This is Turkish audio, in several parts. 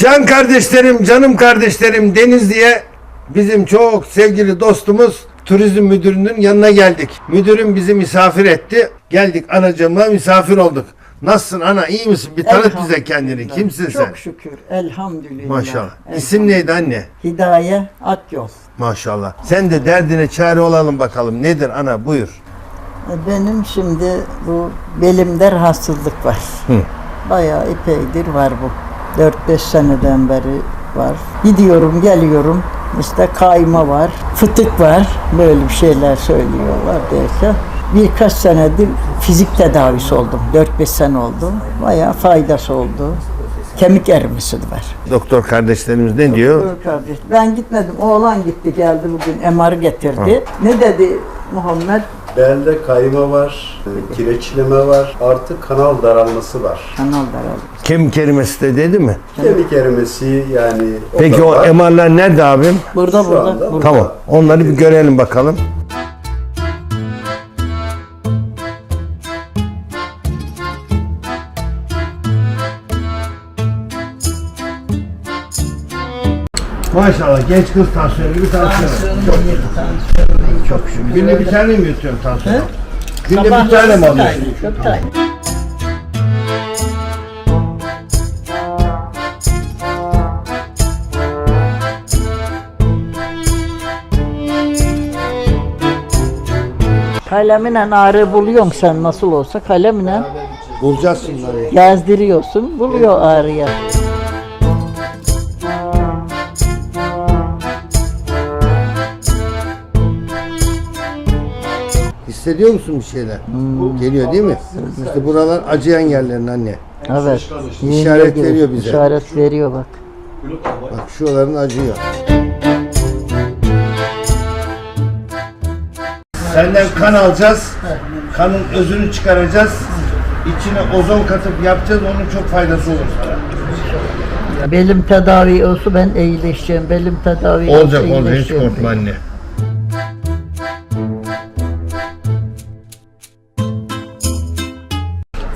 Can kardeşlerim, canım kardeşlerim Denizli'ye bizim çok sevgili dostumuz turizm müdürünün yanına geldik. Müdürüm bizi misafir etti. Geldik anacığımla misafir olduk. Nasılsın ana iyi misin? Bir tanıt bize kendini. Kimsin sen? Çok şükür. Elhamdülillah. Maşallah. İsim neydi anne? Hidaye Akyol. Maşallah. Sen de derdine çare olalım bakalım. Nedir ana buyur. E, Benim şimdi bu belimde rahatsızlık var. Hı. Bayağı epeydir var bu. 4-5 seneden beri var. Gidiyorum geliyorum. İşte kayma var, fıtık var. Böyle bir şeyler söylüyorlar derken. Birkaç senedir fizik tedavisi oldum. 4-5 sene oldu. Bayağı faydası oldu. Kemik erimesi de var. Doktor kardeşlerimiz ne diyor? Dur kardeş. Ben gitmedim. Oğlan gitti geldi bugün MR getirdi. Ne dedi Muhammed? Belde kayma var, kireçleme var, artık kanal daralması var. Kanal daraldı. Kemik erimesi de dedi mi? Kemik erimesi yani o Peki da o var. MR'lar nerede abim? Burada Şu burada. anda burada. Tamam. Onları bir görelim bakalım. Maşallah genç kız tansiyonu gibi tansiyon. Tansiyonum iyi, tansiyonum iyi, çok şükür. Günde bir tane mi yutuyorsun tansiyon? He? Günde bir tane mi alıyorsun? Bir tane. Kalemine ağrı buluyorsun sen nasıl olsa kalemine Bulacağız şimdi. hani. gezdiriyorsun buluyor ağrıya. Hissediyor musun bir şeyler? Geliyor değil mi? İşte buralar acıyan yerlerin anne. Evet. İşaret veriyor bize. İşaret veriyor bak. Bak şuraların acıyor. Senden kan alacağız. Kanın özünü çıkaracağız. İçine ozon katıp yapacağız. Onun çok faydası olur sana. Belim tedavi olsa ben iyileşeceğim. Belim tedavi olsa Olacak olacak hiç korkma anne.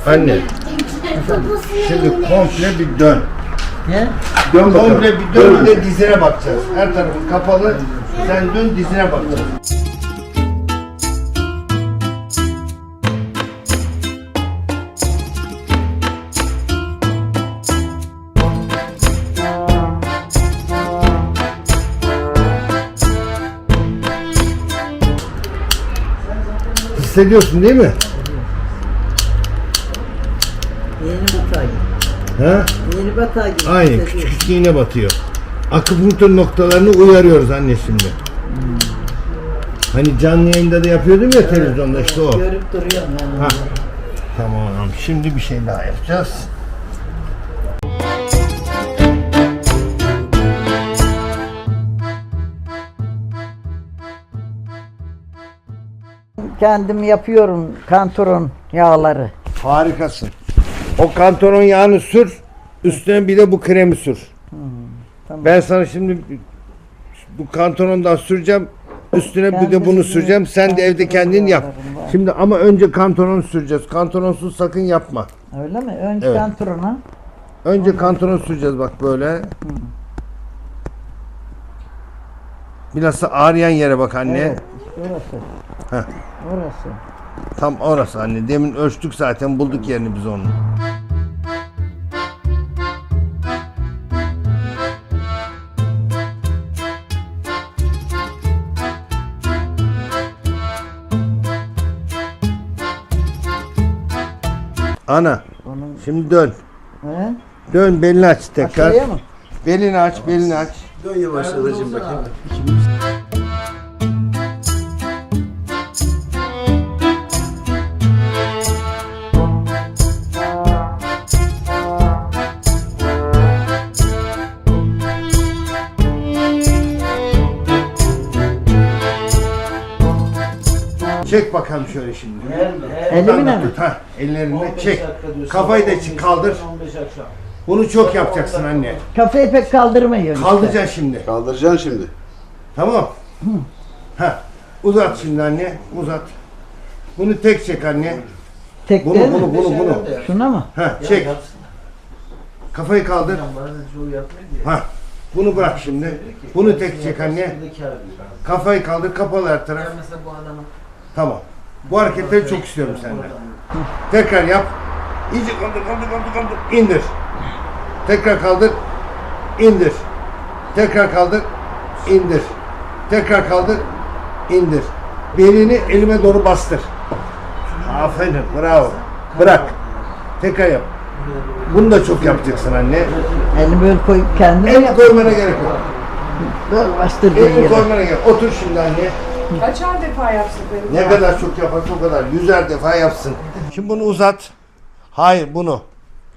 Anne. Şimdi komple bir dön. Ne? Dön bakalım. Komple bir dön bir de dizine bakacağız. Her tarafın kapalı. Sen dön dizine bakacağız. Hissediyorsun değil mi? Yeni batay. Ha? Yeni batay gibi. Aynen küçük küçük iğne batıyor. Akupunktur noktalarını uyarıyoruz anne şimdi. Hani canlı yayında da yapıyordum ya televizyonda işte o. Görüp duruyorum yani. Ha. Tamam şimdi bir şey daha yapacağız. Kendim yapıyorum kantoron yağları. Harikasın. O kantaron yağını sür. Üstüne bir de bu kremi sür. tamam. Ben sana şimdi bu kantarondan süreceğim. Üstüne bir de bunu süreceğim. Sen de evde kendin yap. var. Şimdi ama önce kantaron süreceğiz. Kantaronsuz sakın yapma. Öyle mi? Önce Evet. kantorona. Önce kantaron süreceğiz bak böyle. Bilhassa ağrıyan yere bak anne. Evet. işte orası. Heh. Orası. Tam orası anne. Demin ölçtük zaten bulduk yerini biz onun. Ana Onun şimdi dön. He? Dön belini aç tekrar. Aşağıya mı? Belini aç, belini aç. Dön yavaş anacığım bakayım. Çek bakalım şöyle şimdi. Elimine mi? Tut, Ha, ellerinde çek. Kafayı da çek, kaldır. Bunu çok yapacaksın anne. Kafayı pek kaldırmıyor. işte. Kaldıracaksın şimdi. Kaldıracaksın şimdi. Tamam. Ha. Uzat şimdi anne. Uzat. Bunu tek çek anne. Tek Bunu değil mi? bunu bunu bunu. Şuna mı? Ha çek. Kafayı kaldır. Ha. Bunu bırak şimdi. Bunu tek çek anne. Kafayı kaldır, kapalı her taraf. Tamam. Bu hareketleri çok istiyorum senden. Tekrar yap. İyice kaldır, kaldır, kaldır, kaldır. İndir. Tekrar kaldır. İndir. Tekrar kaldır. İndir. Tekrar kaldır. İndir. Belini elime doğru bastır. Aferin. Bravo. Bırak. Tekrar yap. Bunu da çok yapacaksın anne. Elimi böyle koyup kendime Elini koymana gerek yok. Böyle bastırdığın Elini koymana gerek Otur şimdi anne. Kaçar defa yapsın benim? Ne kadar çok yaparsa o kadar. Yüzer defa yapsın. Şimdi bunu uzat. Hayır bunu.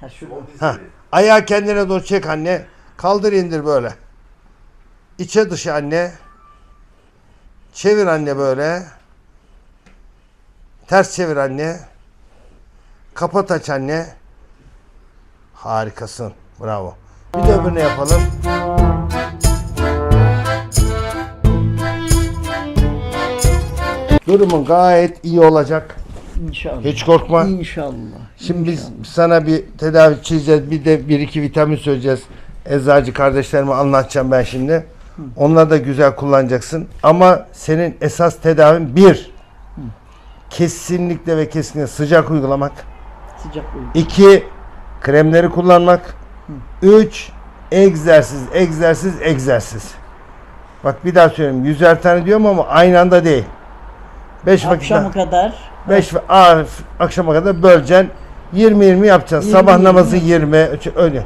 Ha, şurada. Ha. Ayağı kendine doğru çek anne. Kaldır indir böyle. İçe dışa anne. Çevir anne böyle. Ters çevir anne. Kapat aç anne. Harikasın. Bravo. Bir de öbürüne yapalım. Durumun gayet iyi olacak. İnşallah. Hiç korkma. İnşallah. Şimdi biz sana bir tedavi çizeceğiz. Bir de bir iki vitamin söyleyeceğiz. Eczacı kardeşlerime anlatacağım ben şimdi. Onları da güzel kullanacaksın. Ama senin esas tedavin bir, kesinlikle ve kesinlikle sıcak uygulamak. Sıcak uyku. İki, kremleri kullanmak. Üç, egzersiz, egzersiz, egzersiz. Bak bir daha söyleyeyim. Yüzer tane diyorum ama aynı anda değil. Beş vakit Akşama kadar 5 ve aa, akşama kadar böleceksin. 20 20 yapacaksın. 20, Sabah 20. namazı 20, öyle.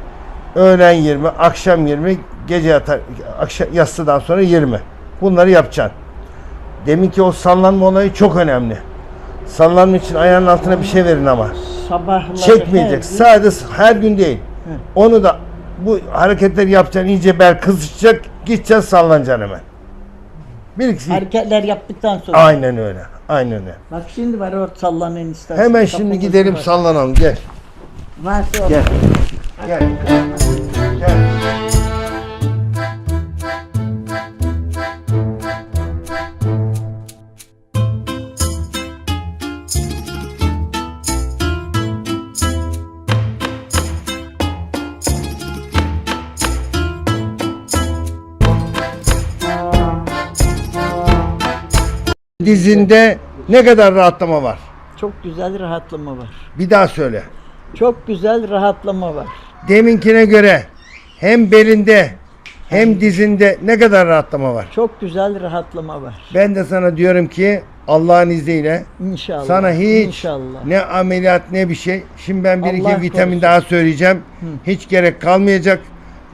Öğlen 20, akşam 20, gece yatar akşam yatsıdan sonra 20. Bunları yapacaksın. Deminki o sallanma olayı çok önemli. Sallanma için ayağının altına bir şey verin ama. sabahları Çekmeyecek. her Sadece her gün değil. Onu da bu hareketleri yapacaksın. iyice bel kızışacak. Gideceksin sallanacaksın hemen. Bir iki. Hareketler yaptıktan sonra. Aynen öyle. Aynen öyle. Bak şimdi var orada sallanan istersen. Hemen şimdi Kapımız gidelim var. sallanalım. Gel. Varsa orada. Gel. Gel. Gel. Dizinde ne kadar rahatlama var? Çok güzel rahatlama var. Bir daha söyle. Çok güzel rahatlama var. Deminkine göre hem belinde hem dizinde ne kadar rahatlama var? Çok güzel rahatlama var. Ben de sana diyorum ki Allah'ın izniyle İnşallah. sana hiç İnşallah. ne ameliyat ne bir şey. Şimdi ben bir Allah iki vitamin korusun. daha söyleyeceğim. Hiç gerek kalmayacak.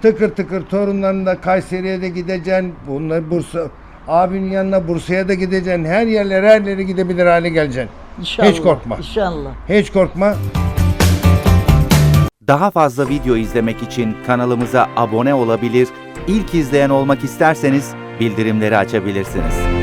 Tıkır tıkır torunların da Kayseri'ye de gideceksin. Bunlar Bursa abinin yanına Bursa'ya da gideceksin. Her yerlere her yere gidebilir hale geleceksin. İnşallah. Hiç korkma. İnşallah. Hiç korkma. Daha fazla video izlemek için kanalımıza abone olabilir, ilk izleyen olmak isterseniz bildirimleri açabilirsiniz.